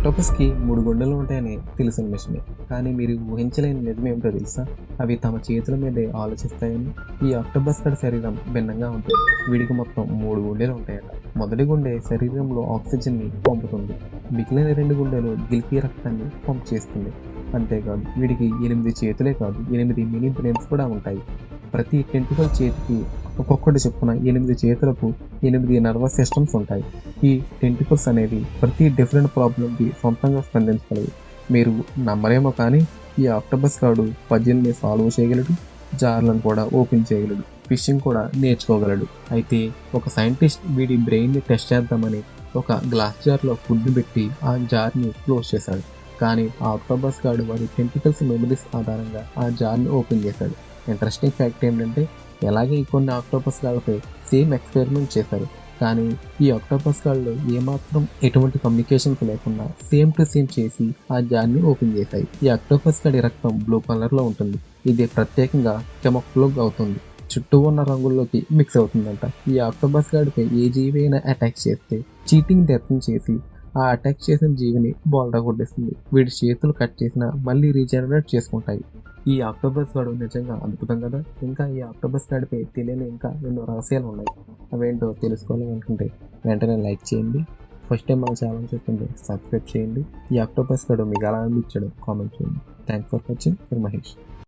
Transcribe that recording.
ఆక్టోపస్కి మూడు గుండెలు ఉంటాయని తెలిసిన విషయమే కానీ మీరు ఊహించలేని నిజం ఏమిటో తెలుసా? అవి తమ చేతుల మీదే ఆలోచిస్తాయని. ఈ ఆక్టోపస్ గడి శరీరం భిన్నంగా ఉంటుంది. వీడికి మొత్తం మూడు గుండెలు ఉంటాయట. మొదటి గుండె శరీరంలో ఆక్సిజన్ని పంపుతుంది. మిగిలిన రెండు గుండెలు గిలిపి రక్తాన్ని పంప్ చేస్తుంది. అంతేకాదు వీడికి ఎనిమిది చేతులే కాదు ఎనిమిది మినీ బ్రెయిన్స్ కూడా ఉంటాయి. ప్రతి టెంటికల్ చేతికి ఒక్కొక్కటి చొప్పున ఎనిమిది చేతులకు ఎనిమిది నర్వస్ సిస్టమ్స్ ఉంటాయి. ఈ టెంటికల్స్ అనేవి ప్రతి డిఫరెంట్ ప్రాబ్లంకి సొంతంగా స్పందించగలవు. మీరు నమ్మరేమో కానీ ఈ ఆక్టోబస్ గాడు పజిల్ని సాల్వ్ చేయగలడు జార్లను కూడా ఓపెన్ చేయగలడు ఫిషింగ్ కూడా నేర్చుకోగలడు. అయితే ఒక సైంటిస్ట్ వీడి బ్రెయిన్ని టెస్ట్ చేద్దామని ఒక గ్లాస్ జార్లో ఫుడ్ పెట్టి ఆ జార్ని క్లోజ్ చేశాడు. కానీ ఆ ఆక్టోబస్ గాడు వాడి టెంటికల్స్ మెమరీస్ ఆధారంగా ఆ జార్ని ఓపెన్ చేశాడు. ఇంట్రెస్టింగ్ ఫ్యాక్ట్ ఏంటంటే ఎలాగే కొన్ని ఆక్టోపస్ గాళ్ళపై సేమ్ ఎక్స్పెరిమెంట్ చేశారు. కానీ ఈ ఆక్టోపస్ గాళ్ళు ఏమాత్రం ఎటువంటి కమ్యూనికేషన్స్ లేకుండా సేమ్ టు సేమ్ చేసి ఆ జార్ని ఓపెన్ చేశాయి. ఈ ఆక్టోపస్ గడి రక్తం బ్లూ కలర్లో ఉంటుంది. ఇది ప్రత్యేకంగా కెమోక్లోగ్ అవుతుంది. చుట్టూ ఉన్న రంగుల్లోకి మిక్స్ అవుతుందంట. ఈ ఆక్టోబస్ గాడిపై ఏ జీవి అయినా అటాక్ చేస్తే చీటింగ్ దర్శనం చేసి ఆ అటాక్ చేసిన జీవిని బోల్డా కొట్టేస్తుంది. వీడి చేతులు కట్ చేసినా మళ్ళీ రీజనరేట్ చేసుకుంటాయి. ఈ ఆక్టోబస్ గడువు నిజంగా అద్భుతం కదా? ఇంకా ఈ ఆక్టోబస్ గడిపే తెలియని ఇంకా ఎన్నో రహస్యాలు ఉన్నాయి. అవేంటో తెలుసుకోవాలి అనుకుంటే వెంటనే లైక్ చేయండి. ఫస్ట్ టైం మన ఛానల్ చూస్తుంటే సబ్స్క్రైబ్ చేయండి. ఈ ఆక్టోబస్ గడువు మీకు ఎలా అనిపించాడో కామెంట్ చేయండి. Thanks for watching Mahesh